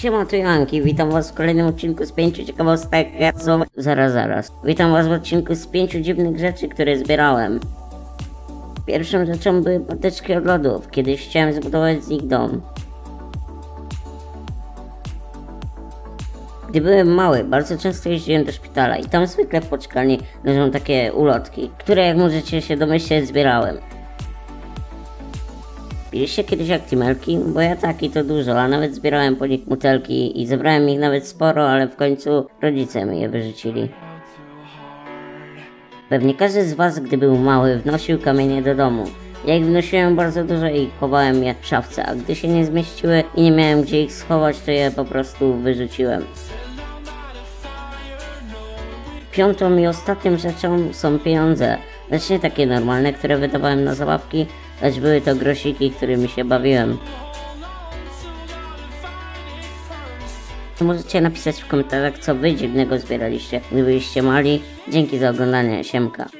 Siema, tu witam was w kolejnym odcinku z pięciu ciekawostek. Zaraz, zaraz. Witam was w odcinku z pięciu dziwnych rzeczy, które zbierałem. Pierwszą rzeczą były patyczki od lodów. Kiedyś chciałem zbudować z nich dom. Gdy byłem mały, bardzo często jeździłem do szpitala i tam zwykle w poczekalni leżą takie ulotki, które jak możecie się domyśleć zbierałem. Piliście kiedyś aktimelki? Bo ja tak i to dużo, a nawet zbierałem po nich mutelki i zebrałem ich nawet sporo, ale w końcu rodzice mi je wyrzucili. Pewnie każdy z was, gdy był mały, wnosił kamienie do domu. Ja ich wnosiłem bardzo dużo i chowałem je w szafce, a gdy się nie zmieściły i nie miałem gdzie ich schować, to je po prostu wyrzuciłem. Piątą i ostatnią rzeczą są pieniądze, lecz nie takie normalne, które wydawałem na zabawki, lecz były to grosiki, którymi się bawiłem. Możecie napisać w komentarzach, co wy dziwnego zbieraliście, gdy byliście mali. Dzięki za oglądanie, siemka.